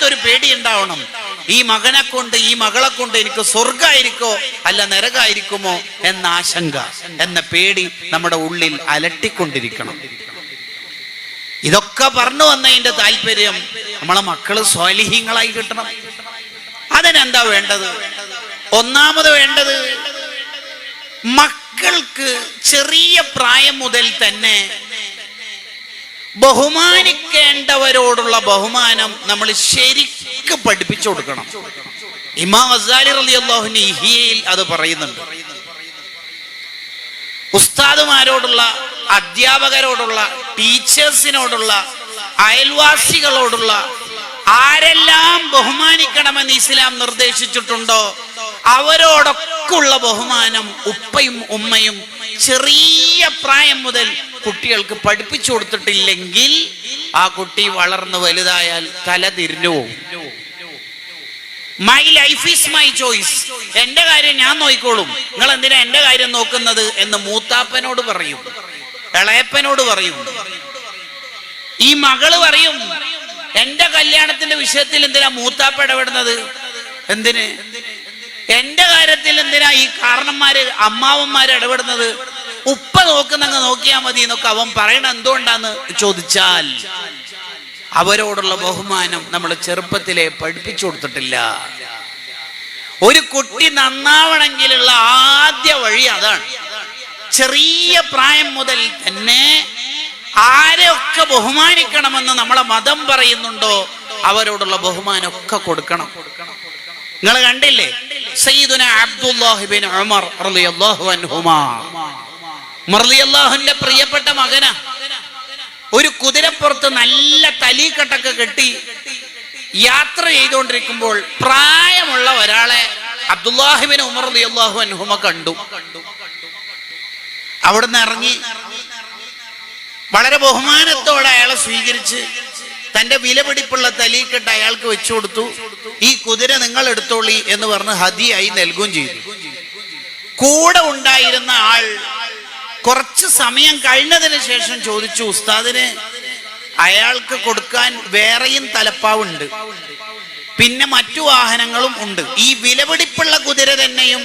വല്ലാത്തൊരു പേടി ഉണ്ടാവണം ഈ മകനെ കൊണ്ട് ഈ മകളെ കൊണ്ട് എനിക്ക് സ്വർഗായിരിക്കോ അല്ല നരകായിരിക്കുമോ? എന്ന ആശങ്ക എന്ന പേടി നമ്മുടെ ഉള്ളിൽ അലട്ടിക്കൊണ്ടിരിക്കണം. ഇതൊക്കെ പറഞ്ഞു വന്നതിന്റെ താല്പര്യം നമ്മളെ മക്കൾ സ്വാലിഹ്യങ്ങളായി കിട്ടണം. അതിനെന്താ വേണ്ടത്? ഒന്നാമത് വേണ്ടത് മക്കൾക്ക് ചെറിയ പ്രായം മുതൽ തന്നെ ബഹുമാനിക്കേണ്ടവരോടുള്ള ബഹുമാനം നമ്മൾ ശരിക്ക് പഠിപ്പിച്ചു കൊടുക്കണം. ഇമാം അസാലി ഇഹിയയിൽ അത് പറയുന്നുണ്ട്. ഉസ്താദുമാരോടുള്ള അധ്യാപകരോടുള്ള ടീച്ചേഴ്സിനോടുള്ള അയൽവാസികളോടുള്ള ആരെല്ലാം ബഹുമാനിക്കണമെന്ന് ഇസ്ലാം നിർദ്ദേശിച്ചിട്ടുണ്ടോ അവരോടൊക്കെയുള്ള ബഹുമാനം ഉപ്പയും ഉമ്മയും ചെറിയ പ്രായം മുതൽ കുട്ടികൾക്ക് പഠിപ്പിച്ചു കൊടുത്തിട്ടില്ലെങ്കിൽ ആ കുട്ടി വളർന്ന് വലുതായാൽ തല തിരിഞ്ഞു my life is my choice എന്റെ കാര്യം ഞാൻ നോക്കിക്കോളും. നിങ്ങൾ എന്തിനാ എന്റെ കാര്യം നോക്കുന്നത് എന്ന് മൂത്താപ്പനോട് പറയും. ഇളയപ്പനോട് പറയും. ഈ മകൾ പറയും എന്റെ കല്യാണത്തിന്റെ വിഷയത്തിൽ എന്തിനാ മൂത്താപ്പ ഇടപെടുന്നത്? എന്തിന്? എന്റെ കാര്യത്തിൽ എന്തിനാ ഈ കാരണന്മാര് അമ്മാവന്മാര് ഇടപെടുന്നത്? ഉപ്പ നോക്കുന്നങ്ങ് നോക്കിയാ മതി എന്നൊക്കെ അവൻ പറയണ എന്തുകൊണ്ടാന്ന് ചോദിച്ചാൽ അവരോടുള്ള ബഹുമാനം നമ്മൾ ചെറുപ്പത്തിലെ പഠിപ്പിച്ചു കൊടുത്തിട്ടില്ല. ഒരു കുട്ടി നന്നാവണമെങ്കിലുള്ള ആദ്യ വഴി അതാണ്. ചെറിയ പ്രായം മുതൽ തന്നെ ആരെയൊക്കെ ബഹുമാനിക്കണമെന്ന് നമ്മളെ മതം പറയുന്നുണ്ടോ അവരോടുള്ള ബഹുമാനം ഒക്കെ കൊടുക്കണം. നിങ്ങൾ കണ്ടില്ലേ? സയ്യിദുന ഉമർ റളിയല്ലാഹു അൻഹുമാ. പ്രിയപ്പെട്ട മകനാ. ഒരു കുതിരപ്പുറത്ത് നല്ല തലീക്കെട്ടൊക്കെ കെട്ടി യാത്ര ചെയ്തുകൊണ്ടിരിക്കുമ്പോൾ പ്രായമുള്ള ഒരാളെ അബ്ദുല്ലാഹിബിൻ ഉമർ റളിയല്ലാഹു അൻഹുമ കണ്ടു. അവിടുന്ന് ഇറങ്ങി വളരെ ബഹുമാനത്തോടെ അയാളെ സ്വീകരിച്ച് തന്റെ വിലപിടിപ്പുള്ള തലീക്കെട്ട് അയാൾക്ക് വെച്ചു കൊടുത്തു. ഈ കുതിര നിങ്ങൾ എടുത്തോളി എന്ന് പറഞ്ഞ് ഹതിയായി നൽകുകയും ചെയ്തു. കൂടെ ഉണ്ടായിരുന്ന ആൾ കുറച്ച് സമയം കഴിഞ്ഞതിന് ശേഷം ചോദിച്ചു ഉസ്താദിന് അയാൾക്ക് കൊടുക്കാൻ വേറെയും തലപ്പാവുണ്ട്. പിന്നെ മറ്റു വാഹനങ്ങളും ഉണ്ട്. ഈ വിലപിടിപ്പുള്ള കുതിര തന്നെയും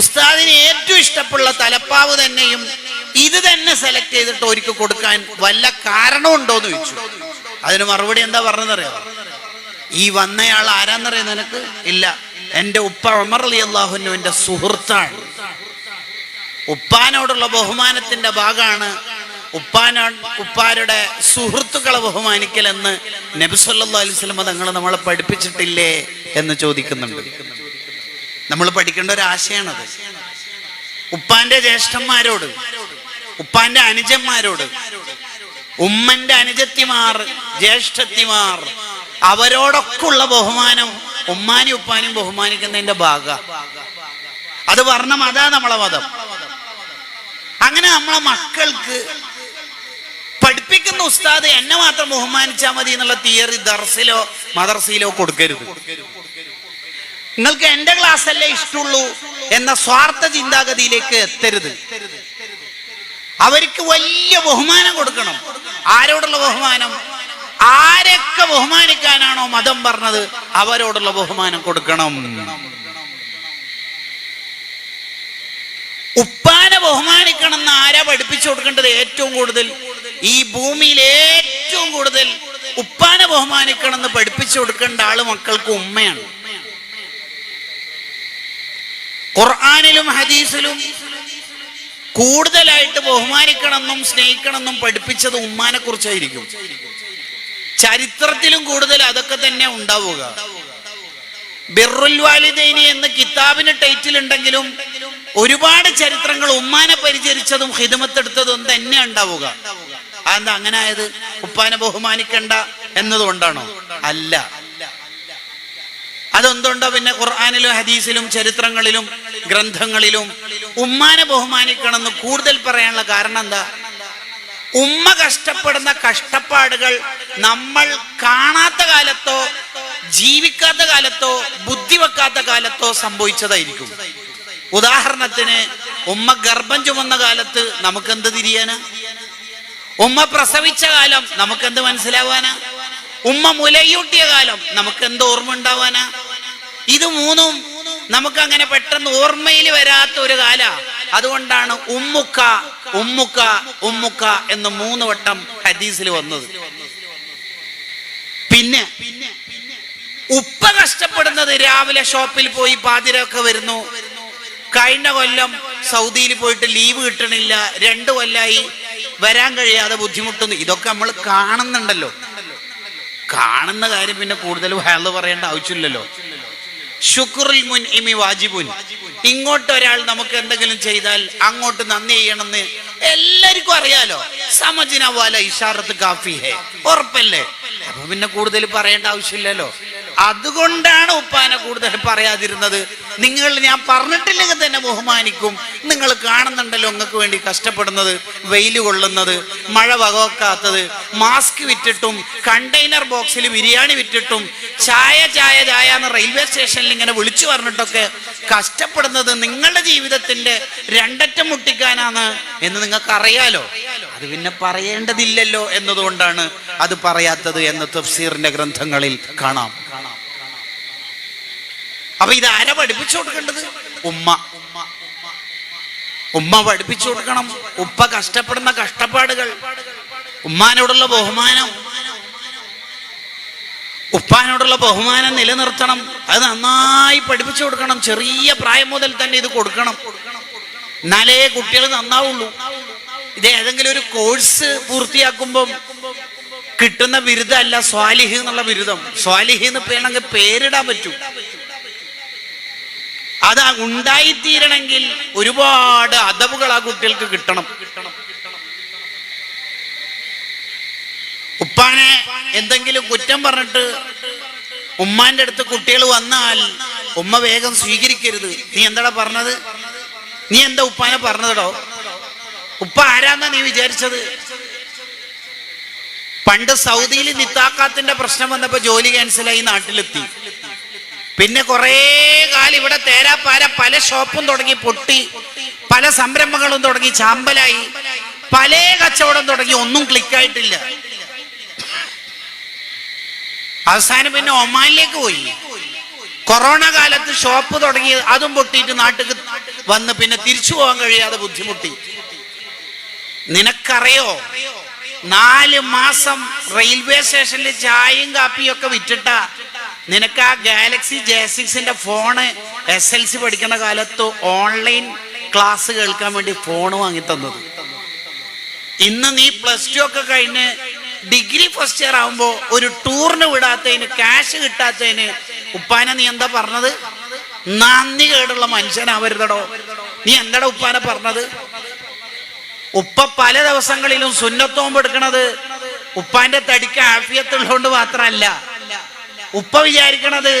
ഉസ്താദിന് ഏറ്റവും ഇഷ്ടമുള്ള തലപ്പാവ് തന്നെയും ഇത് തന്നെ സെലക്ട് ചെയ്തിട്ട് ഒരിക്കൽ കൊടുക്കാൻ വല്ല കാരണമുണ്ടോ എന്ന് ചോദിച്ചു. അതിന് മറുപടി എന്താ പറഞ്ഞതറിയോ ഈ വന്നയാൾ ആരാന്നറിയോ നിനക്ക്? ഇല്ല. എന്റെ ഉപ്പ ഉമർ അലി അള്ളാഹുനുവിന്റെ സുഹൃത്താണ്. ഉപ്പാനോടുള്ള ബഹുമാനത്തിന്റെ ഭാഗമാണ് ഉപ്പാനോ ഉപ്പാരുടെ സുഹൃത്തുക്കളെ ബഹുമാനിക്കൽ എന്ന് നബിസല്ലാ അലൈവലമ തങ്ങൾ നമ്മളെ പഠിപ്പിച്ചിട്ടില്ലേ എന്ന് ചോദിക്കുന്നുണ്ട്. നമ്മൾ പഠിക്കേണ്ട ഒരു ആശയമാണത് ഉപ്പാന്റെ ജ്യേഷ്ഠന്മാരോട് ഉപ്പാന്റെ അനുജന്മാരോട് ഉമ്മന്റെ അനുജത്തിമാർ ജ്യേഷ്ഠത്തിമാർ അവരോടൊക്കെ ഉള്ള ബഹുമാനം ഉമ്മാനും ഉപ്പാനും ബഹുമാനിക്കുന്നതിന്റെ ഭാഗ. അത് വർണം അതാ നമ്മളെ മതം അങ്ങനെ നമ്മളെ മക്കൾക്ക് പഠിപ്പിക്കുന്ന ഉസ്താദ് എന്നെ മാത്രം ബഹുമാനിച്ചാൽ മതി എന്നുള്ള തിയറി ദർസിലോ മദർസിലോ കൊടുക്കരുത്. നിങ്ങൾക്ക് എന്റെ ക്ലാസ് അല്ലേ ഇഷ്ടമുള്ളൂ എന്ന സ്വാർത്ഥ ചിന്താഗതിയിലേക്ക് എത്തരുത്. അവർക്ക് വലിയ ബഹുമാനം കൊടുക്കണം. ആരോടുള്ള ബഹുമാനം? ആരൊക്കെ ബഹുമാനിക്കാനാണോ മതം പറഞ്ഞത് അവരോടുള്ള ബഹുമാനം കൊടുക്കണം. ഉപ്പാനെ ബഹുമാനിക്കണം എന്ന് ആരാ പഠിപ്പിച്ചു കൊടുക്കേണ്ടത് ഏറ്റവും കൂടുതൽ? ഈ ഭൂമിയിൽ ഏറ്റവും കൂടുതൽ ഉപ്പാനെ ബഹുമാനിക്കണം എന്ന് പഠിപ്പിച്ചു കൊടുക്കേണ്ട ആൾ മക്കൾക്ക് ഉമ്മയാണ്. ഖുർആാനിലും ഹദീസിലും കൂടുതലായിട്ട് ബഹുമാനിക്കണമെന്നും സ്നേഹിക്കണമെന്നും പഠിപ്പിച്ചത് ഉമ്മാനെ കുറിച്ചായിരിക്കും ചരിത്രത്തിലും കൂടുതൽ അതൊക്കെ തന്നെ ഉണ്ടാവുക. ബിറുൽ വാലിദൈനി എന്ന കിതാബിന് ടൈറ്റിൽ ഉണ്ടെങ്കിലും ഒരുപാട് ചരിത്രങ്ങൾ ഉമ്മാനെ പരിചരിച്ചതും ഹിതമത്തെടുത്തതും തന്നെ ഉണ്ടാവുക. അതെന്താ അങ്ങനെ ആയത് ഉപ്പാനെ ബഹുമാനിക്കണ്ട എന്നതുകൊണ്ടാണോ? അല്ല. അതെന്തുണ്ടോ പിന്നെ ഖുർആാനിലും ഹദീസിലും ചരിത്രങ്ങളിലും ഗ്രന്ഥങ്ങളിലും. ഉമ്മാനെ ബഹുമാനിക്കണമെന്ന് കൂടുതൽ പറയാനുള്ള കാരണം എന്താ? ഉമ്മ കഷ്ടപ്പെടുന്ന കഷ്ടപ്പാടുകൾ നമ്മൾ കാണാത്ത കാലത്തോ ജീവിക്കാത്ത കാലത്തോ ബുദ്ധി വെക്കാത്ത കാലത്തോ സംഭവിച്ചതായിരിക്കും. ഉദാഹരണത്തിന് ഉമ്മ ഗർഭം ചുമന്ന കാലത്ത് നമുക്കെന്ത് തിരിയാനാ? ഉമ്മ പ്രസവിച്ച കാലം നമുക്കെന്ത് മനസ്സിലാവാനാ? ഉമ്മ മുലയൂട്ടിയ കാലം നമുക്ക് എന്ത് ഓർമ്മ ഉണ്ടാവാനാ ഇത് മൂന്നും നമുക്ക് അങ്ങനെ പെട്ടെന്ന് ഓർമ്മയിൽ വരാത്ത ഒരു കാല. അതുകൊണ്ടാണ് ഉമ്മുക്ക ഉമ്മുക്ക ഉമ്മുക്ക എന്ന് മൂന്ന് വട്ടം ഹദീസിൽ വന്നത്. പിന്നെ ഉപ്പ കഷ്ടപ്പെടുന്നത് രാവിലെ ഷോപ്പിൽ പോയി പാതിരൊക്കെ വരുന്നു. കഴിഞ്ഞ കൊല്ലം സൗദിയിൽ പോയിട്ട് ലീവ് കിട്ടണില്ല. രണ്ടു കൊല്ലായി. വരാൻ കഴിയാതെ ബുദ്ധിമുട്ടുന്നു. ഇതൊക്കെ നമ്മൾ കാണുന്നുണ്ടല്ലോ. കാണുന്ന കാര്യം പിന്നെ കൂടുതൽ വയൽ പറയേണ്ട ആവശ്യമില്ലല്ലോ. ശുക്രുൽ മുൻ ഇമി വാജിബുൻ. ഇങ്ങോട്ട് ഒരാൾ നമുക്ക് എന്തെങ്കിലും ചെയ്താൽ അങ്ങോട്ട് നന്ദി ചെയ്യണമെന്ന് എല്ലാവർക്കും അറിയാലോ. സമജിന വാല ഇഷാറത്ത് കാഫി ഹേ. ഉറപ്പല്ലേ? അപ്പൊ പിന്നെ കൂടുതൽ പറയേണ്ട ആവശ്യമില്ലല്ലോ. അതുകൊണ്ടാണ് ഉപ്പാനെ കൂടുതൽ പറയാതിരുന്നത്. നിങ്ങൾ ഞാൻ പറഞ്ഞിട്ടില്ലെങ്കിൽ തന്നെ ബഹുമാനിക്കും. നിങ്ങൾ കാണുന്നുണ്ടല്ലോ നിങ്ങൾക്ക് വേണ്ടി കഷ്ടപ്പെടുന്നത് വെയിൽ കൊള്ളുന്നത് മഴ വകവെക്കാത്തത് മാസ്ക് വിറ്റിട്ടും കണ്ടെയ്നർ ബോക്സിൽ ബിരിയാണി വിറ്റിട്ടും ചായ ചായ ചായ എന്ന് റെയിൽവേ സ്റ്റേഷനിൽ ഇങ്ങനെ വിളിച്ചു പറഞ്ഞിട്ടൊക്കെ കഷ്ടപ്പെടുന്നത് നിങ്ങളുടെ ജീവിതത്തിന്റെ രണ്ടറ്റം മുട്ടിക്കാനാണ് എന്ന് നിങ്ങൾക്ക് അറിയാലോ? അത് പിന്നെ പറയേണ്ടതില്ലല്ലോ എന്നതുകൊണ്ടാണ് അത് പറയാത്തത് എന്ന് തഫ്സീറിന്റെ ഗ്രന്ഥങ്ങളിൽ കാണാം. അപ്പൊ ഇത് ആരാ പഠിപ്പിച്ചു കൊടുക്കേണ്ടത്? ഉമ്മ. ഉമ്മ പഠിപ്പിച്ചു കൊടുക്കണം. ഉപ്പ കഷ്ടപ്പെടുന്ന കഷ്ടപ്പാടുകൾ. ഉമ്മാനോടുള്ള ബഹുമാനം. ഉപ്പാനോടുള്ള ബഹുമാനം നിലനിർത്തണം. അത് നന്നായി പഠിപ്പിച്ചു കൊടുക്കണം. ചെറിയ പ്രായം മുതൽ തന്നെ ഇത് കൊടുക്കണം. എന്നാലേ കുട്ടികൾ നന്നാവുള്ളൂ. ഇത് ഏതെങ്കിലും ഒരു കോഴ്സ് പൂർത്തിയാക്കുമ്പം കിട്ടുന്ന ബിരുദമല്ല സ്വാലിഹ് എന്നുള്ള ബിരുദം. സ്വാലിഹ് എന്ന് വേണമെങ്കിൽ പേരിടാൻ പറ്റും. അത് ഉണ്ടായിത്തീരണമെങ്കിൽ ഒരുപാട് അതവുകൾ ആ കുട്ടികൾക്ക് കിട്ടണം. ഉപ്പാനെ എന്തെങ്കിലും കുറ്റം പറഞ്ഞിട്ട് ഉമ്മാന്റെ അടുത്ത് കുട്ടികൾ വന്നാൽ ഉമ്മ വേഗം സ്വീകരിക്കരുത്. നീ എന്താടാ പറഞ്ഞത്? നീ എന്താ ഉപ്പാനെ പറഞ്ഞതടോ? ഉപ്പ ആരാന്നാ നീ വിചാരിച്ചത്? പണ്ട് സൗദിയിൽ നിത്താക്കാത്തിന്റെ പ്രശ്നം വന്നപ്പോ ജോലി ക്യാൻസലായി നാട്ടിലെത്തി. പിന്നെ കുറേ കാലം ഇവിടെ തേരാപ്പാര പല ഷോപ്പും തുടങ്ങി പൊട്ടി. പല സംരംഭങ്ങളും തുടങ്ങി ചാമ്പലായി. പല കച്ചവടം തുടങ്ങി ഒന്നും ക്ലിക്കായിട്ടില്ല അവസാനം പിന്നെ ഒമാനിലേക്ക് പോയി. കൊറോണ കാലത്ത് ഷോപ്പ് തുടങ്ങി അതും പൊട്ടിയിട്ട് നാട്ടിൽ വന്ന് പിന്നെ തിരിച്ചു പോകാൻ കഴിയാതെ ബുദ്ധിമുട്ടി. നിനക്കറിയോ? നാല് മാസം റെയിൽവേ സ്റ്റേഷനിൽ ചായയും കാപ്പിയും ഒക്കെ വിറ്റിട്ട നിനക്ക് ആ ഗാലക്സി ജെ സിക്സിന്റെ ഫോണ് എസ് എൽ സി പഠിക്കുന്ന കാലത്ത് ഓൺലൈൻ ക്ലാസ് കേൾക്കാൻ വേണ്ടി ഫോൺ വാങ്ങി തന്നത്. ഇന്ന് നീ പ്ലസ് ടു ഒക്കെ കഴിഞ്ഞ് ഡിഗ്രി ഫസ്റ്റ് ഇയർ ആവുമ്പോ ഒരു ടൂറിന് വിടാത്തതിന് ക്യാഷ് കിട്ടാത്തതിന് ഉപ്പാനെ നീ എന്താ പറഞ്ഞത്? നന്ദി കേടുള്ള മനുഷ്യനാവരുതടോ. നീ എന്താടാ ഉപ്പാനെ പറഞ്ഞത്? ഉപ്പ പല ദിവസങ്ങളിലും സുന്നത്തോമ്പ് എടുക്കണത് ഉപ്പാന്റെ തടിക്ക് ആഫിയത്തുള്ളതുകൊണ്ട് മാത്രമല്ല. ഉപ്പ വിചാരിക്കണത്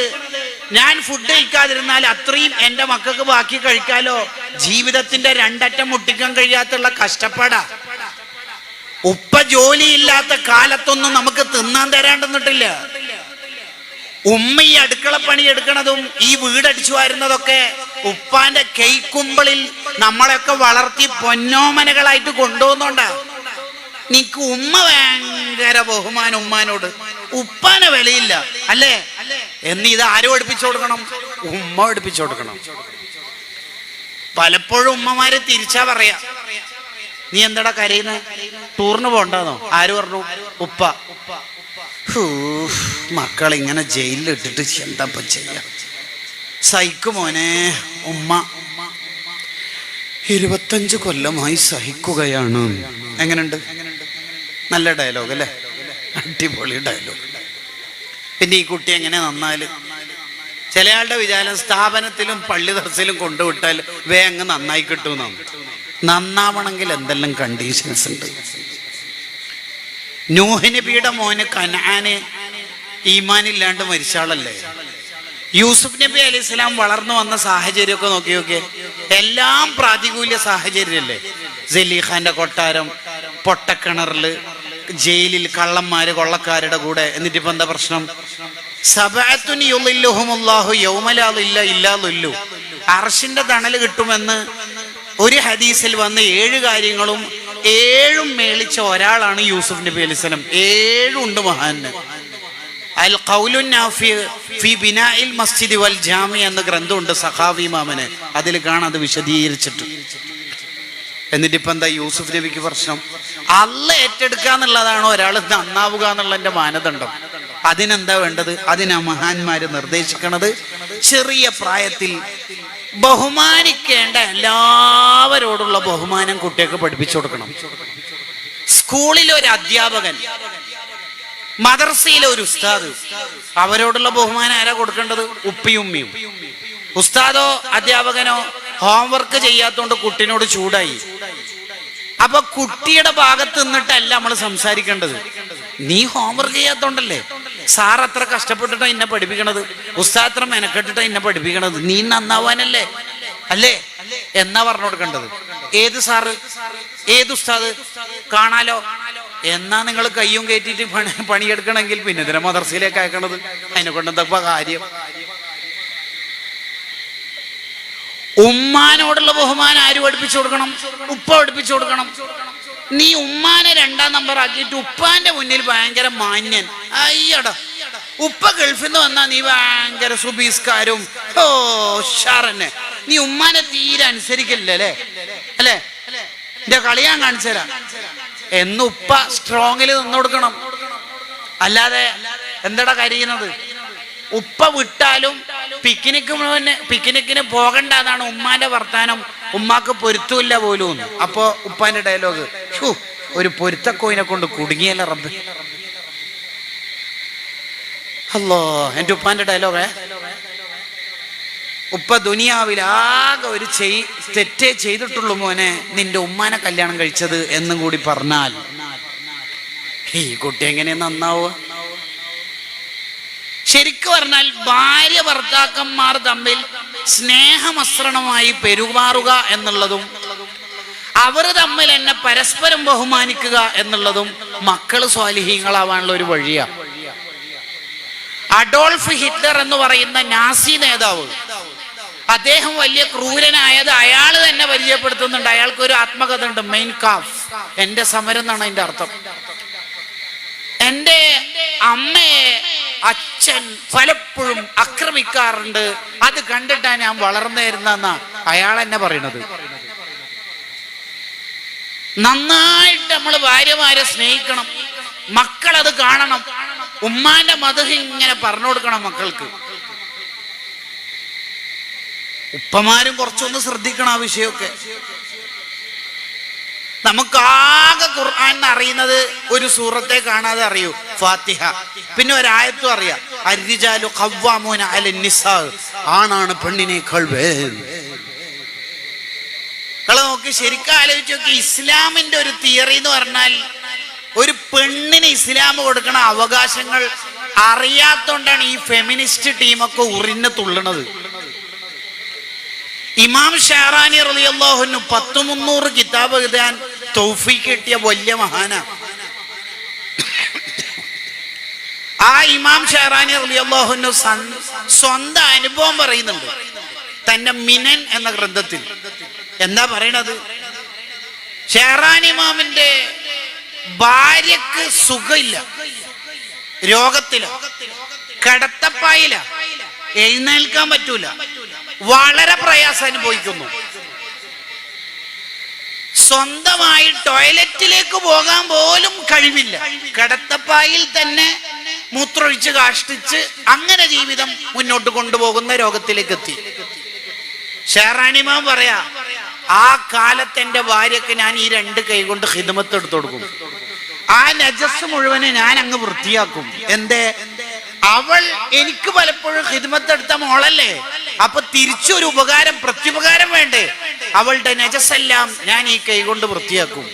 ഞാൻ ഫുഡ് കഴിക്കാതിരുന്നാൽ അത്രയും എന്റെ മക്കൾക്ക് ബാക്കി കഴിക്കാലോ? ജീവിതത്തിന്റെ രണ്ടറ്റം മുട്ടിക്കാൻ കഴിയാത്തുള്ള കഷ്ടപ്പാടാ. ഉപ്പ ജോലിയില്ലാത്ത കാലത്തൊന്നും നമുക്ക് തിന്നാൻ തരാണ്ടെന്നിട്ടില്ല ഉമ്മ ഈ അടുക്കള പണി എടുക്കണതും ഈ വീടടിച്ചു വരുന്നതൊക്കെ ഉപ്പാന്റെ കൈക്കുമ്പളിൽ നമ്മളെയൊക്കെ വളർത്തി പൊന്നോമനകളായിട്ട് കൊണ്ടുപോകുന്നോണ്ടാ. നിക്ക് ഉമ്മ ഭയങ്കര ബഹുമാനം ഉമ്മാനോട്. ഉപ്പാനെ വിലയില്ല. അല്ലേ? എന്ന് ഇത് ആരും എടുപ്പിച്ചു കൊടുക്കണം? ഉമ്മ എടുപ്പിച്ചു കൊടുക്കണം. പലപ്പോഴും ഉമ്മമാരെ തിരിച്ചാ പറയാ നീ എന്താടാ കരയുന്ന? ടൂറിന് പോണ്ടോ ആര് പറഞ്ഞു? ഉപ്പ. മക്കൾ ഇങ്ങനെ ജയിലിൽ ഇട്ടിട്ട് എന്താ ചെയ്യാ? സഹിക്കു മോനെ ഉമ്മ. ഇരുപത്തഞ്ച് കൊല്ലമായി സഹിക്കുകയാണ്. എങ്ങനെയുണ്ട് നല്ല ഡയലോഗ് അല്ലേ? അടിപൊളി ഡയലോഗ് പിന്നെ ഈ കുട്ടി എങ്ങനെ നന്നാൽ? ചില ആളുടെ വിചാരം സ്ഥാപനത്തിലും പള്ളി ദർസിലും കൊണ്ടുവിട്ടാൽ വേ അങ്ങ് നന്നായി കിട്ടുമെന്നാണ്. നന്നാവണമെങ്കിൽ എന്തെല്ലാം കണ്ടീഷൻസ് ഉണ്ട്? നൂഹ് നബിയുടെ മോന് കനാന് ഈമാനില്ലാണ്ട് മരിച്ചാളല്ലേ? യൂസുഫ് നബി അലൈഹി സ്വലാം വളർന്നു വന്ന സാഹചര്യമൊക്കെ നോക്കി നോക്കിയേ. എല്ലാം പ്രാതികൂല്യ സാഹചര്യമല്ലേ ജലീഖാന്റെ കൊട്ടാരം പൊട്ടക്കിണറിൽ ജയിലിൽ കള്ളന്മാര് കൊള്ളക്കാരുടെ കൂടെ എന്നിട്ട് ഇപ്പൊ എന്താ പ്രശ്നം. അർഷിന്റെ തണൽ കിട്ടുമെന്ന് ഒരു ഹദീസിൽ വന്ന ഏഴ് കാര്യങ്ങളും ഏഴും മേളിച്ച ഒരാളാണ് യൂസുഫ് നബി അലൈഹി സ്വലം. ഏഴും ഉണ്ട് മഹാന്. അൽ ഫി ബിനാഇൽ മസ്ജിദി വൽ ജാമി എന്ന ഗ്രന്ഥമുണ്ട് സഖാവി മാമന്. അതിൽ കാണാം അത് വിശദീകരിച്ചിട്ട്. എന്നിട്ട് എന്താ യൂസുഫ് നബിക്ക് പ്രശ്നം? അല്ല ഏറ്റെടുക്കുക എന്നുള്ളതാണ് ഒരാൾ നന്നാവുക എന്നുള്ളതിന്റെ മാനദണ്ഡം. അതിനെന്താ വേണ്ടത്? അതിനാ മഹാന്മാര് നിർദ്ദേശിക്കണത് ചെറിയ പ്രായത്തിൽ ബഹുമാനിക്കേണ്ട എല്ലാവരോടുള്ള ബഹുമാനം കുട്ടികൾക്ക് പഠിപ്പിച്ചു കൊടുക്കണം. സ്കൂളിൽ ഒരു അധ്യാപകൻ മദർസയിലെ ഒരു ഉസ്താദ് അവരോടുള്ള ബഹുമാനം ആരാ കൊടുക്കേണ്ടത്? ഉപ്പിയുമ്മിയും ഉസ്താദോ അധ്യാപകനോ ഹോംവർക്ക് ചെയ്യാത്തോണ്ട് കുട്ടിനോട് ചൂടായി. അപ്പൊ കുട്ടിയുടെ ഭാഗത്ത് നിന്നിട്ടല്ല നമ്മൾ സംസാരിക്കേണ്ടത്. നീ ഹോംവർക്ക് ചെയ്യാത്തോണ്ടല്ലേ? സാർ അത്ര കഷ്ടപ്പെട്ടിട്ടാ എന്നെ പഠിപ്പിക്കണത്. ഉസ്താദ് അത്ര മെനക്കെട്ടിട്ടാ എന്നെ പഠിപ്പിക്കണത്. നീ നന്നാവാനല്ലേ? അല്ലേ? എന്നാ പറഞ്ഞു കൊടുക്കേണ്ടത്? ഏത് സാറ് ഏത് ഉസ്താദ്? കാണാലോ? എന്നാ നിങ്ങൾ കയ്യും കയറ്റിട്ട് പണി പണിയെടുക്കണമെങ്കിൽ പിന്നെ ഇതിനെ മദർസയിലേക്ക് അയക്കണത്. അതിനെ കൊണ്ടെന്താ കാര്യം? ഉമ്മാനോടുള്ള ബഹുമാനം ആര് പഠിപ്പിച്ചു കൊടുക്കണം? ഉപ്പ പഠിപ്പിച്ചു കൊടുക്കണം. നീ ഉമ്മാനെ രണ്ടാം നമ്പർ ആക്കിയിട്ട് ഉപ്പാന്റെ മുന്നിൽ ഭയങ്കര മാന്യൻ. അയ്യടാ. ഉപ്പ ഗൾഫിൽ നിന്ന് വന്നാ നീ ഭയങ്കര സുബീസ്കാരും ഓ ഷാറന്നെ നീ ഉമ്മാനെ തീരെ അനുസരിക്കില്ല അല്ലേ? അല്ലേ? എന്റെ കളി ഞാൻ കാണിച്ചു തരാം. എന്ന് ഉപ്പ സ്ട്രോങ്ങിൽ നിന്ന് കൊടുക്കണം. അല്ലാതെ എന്തടാ കരയുന്നത്? ഉപ്പ വിട്ടാലും പിക്നിക്ക് മുഴുവൻ പിക്നിക്കിന് പോകണ്ട എന്നാണ് ഉമ്മാന്റെ വർത്താനം. ഉമ്മാക്ക് പൊരുത്തമില്ല പോലും. അപ്പോ ഉപ്പാന്റെ ഡയലോഗ് ഒരു പൊരുത്തക്കോയിനെ കൊണ്ട് കുടുങ്ങിയല്ല റബ്ബ്. അല്ലോ എന്റെ ഉപ്പാന്റെ ഡയലോഗേ ഉപ്പ ദുനിയാവിൽ ആകെ ഒരു ചെയ് തെറ്റേ ചെയ്തിട്ടുള്ളൂ മോനെ നിന്റെ ഉമ്മാനെ കല്യാണം കഴിച്ചത് എന്നും കൂടി പറഞ്ഞാൽ. ഈ കുട്ടി എങ്ങനെ നന്നാവുക? ശരിക്കു പറഞ്ഞാൽ ഭാര്യ ഭർത്താക്കന്മാർ തമ്മിൽ സ്നേഹമസ്രണമായി പെരുമാറുക എന്നുള്ളതും അവർ തമ്മിൽ എന്നെ പരസ്പരം ബഹുമാനിക്കുക എന്നുള്ളതും മക്കൾ സ്വാലിഹീങ്ങളാവാനുള്ള ഒരു വഴിയാണ് അഡോൾഫ് ഹിറ്റ്ലർ എന്ന് പറയുന്ന നാസി നേതാവ് അദ്ദേഹം വലിയ ക്രൂരനായത് അയാൾ തന്നെ പരിചയപ്പെടുത്തുന്നുണ്ട്. അയാൾക്ക് ഒരു ആത്മകഥ ഉണ്ട്. Mein Kampf. എന്റെ സമരം എന്നാണ് അതിന്റെ അർത്ഥം. എന്റെ അമ്മയെ അച്ഛൻ പലപ്പോഴും ആക്രമിക്കാറുണ്ട്. അത് കണ്ടിട്ടാ ഞാൻ വളർന്നിരുന്നെന്നാ അയാൾ എന്നെ പറയണത് നന്നായിട്ട് നമ്മൾ ഭാര്യമാരെ സ്നേഹിക്കണം. മക്കൾ അത് കാണണം. ഉമ്മാന്റെ മതഹ് ഇങ്ങനെ പറഞ്ഞു കൊടുക്കണം മക്കൾക്ക്. ഉപ്പമാരും കുറച്ചൊന്ന് ശ്രദ്ധിക്കണം ആ വിഷയമൊക്കെ. നമുക്കാകെ ഖുർആൻ അറിയുന്നത് ഒരു സൂറത്തെ കാണാതെ അറിയൂ. ഫാത്തിഹ. പിന്നെ ഒരായത്തും അറിയാം. അരിജാലു ഖവ്വാമൂന അല നിസാ. ആണാണ് പെണ്ണിനേക്കാൾ വേൽ നോക്കി ശരിക്കും ആലോചിച്ച് നോക്കി ഇസ്ലാമിന്റെ ഒരു തിയറി എന്ന് പറഞ്ഞാൽ ഒരു പെണ്ണിന് ഇസ്ലാം കൊടുക്കണ അവകാശങ്ങൾ അറിയാത്തോണ്ടാണ് ഈ ഫെമിനിസ്റ്റ് ടീമൊക്കെ ഉറിഞ്ഞ് തുള്ളണത് ഇമാം ഷാറാനി റളിയല്ലാഹുവിന് പത്ത് മുന്നൂറ് കിതാബ് എഴുതാൻ തൗഫീക്ക് കിട്ടിയ വലിയ മഹാന. ആ ഇമാം ഷെഹറാനി റളിയല്ലാഹുവിന് സ്വന്തം അനുഭവം പറയുന്നുണ്ട്. തന്റെ മിനൻ എന്ന ഗ്രന്ഥത്തിൽ. എന്താ പറയണത്? ഷെഹറാനി ഇമാമിന്റെ ഭാര്യക്ക് സുഖമില്ല. രോഗത്തില. കിടത്തപ്പായില. എഴുന്നേൽക്കാൻ പറ്റൂല. വളരെ പ്രയാസം അനുഭവിക്കുന്നു. സ്വന്തമായി ടോയ്ലറ്റിലേക്ക് പോകാൻ പോലും കഴിവില്ല. കിടത്തപ്പായിൽ തന്നെ മൂത്രൊഴിച്ച് കാഷ്ടിച്ച് അങ്ങനെ ജീവിതം മുന്നോട്ട് കൊണ്ടുപോകുന്ന രോഗത്തിലേക്ക് എത്തി ഷേറാണിമ പറയാ ആ കാലത്ത് എന്റെ ഭാര്യക്ക് ഞാൻ ഈ രണ്ട് കൈ കൊണ്ട് ഹിതമത്ത് എടുത്തു കൊടുക്കും. ആ നജസ് മുഴുവൻ ഞാൻ അങ്ങ് വൃത്തിയാക്കും. എന്തേ? അവൾ എനിക്ക് പലപ്പോഴും ഹിതമത്ത് എടുത്ത മോളല്ലേ? അപ്പൊ തിരിച്ചൊരു ഉപകാരം പ്രത്യുപകാരം വേണ്ടേ? അവളുടെ നജസെല്ലാം ഞാൻ ഈ കൈ കൊണ്ട് വൃത്തിയാക്കും.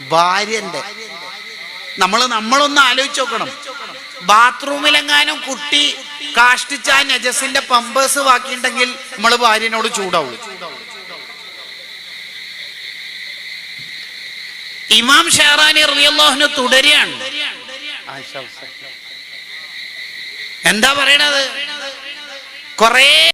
ഭാര്യന്റെ നമ്മൾ നമ്മളൊന്ന് ആലോചിച്ച് നോക്കണം. ബാത്റൂമിലെങ്ങാനും കുട്ടി കാഷ്ടിച്ച ആ നജസിന്റെ പമ്പേഴ്സ് ബാക്കിയുണ്ടെങ്കിൽ നമ്മൾ ഭാര്യനോട് ചൂടാവും. ഇമാം ഷെഹറാനി റിയല്ലാഹുന് തുടരുകയാണ്. എന്താ പറയണത്? കൊറേ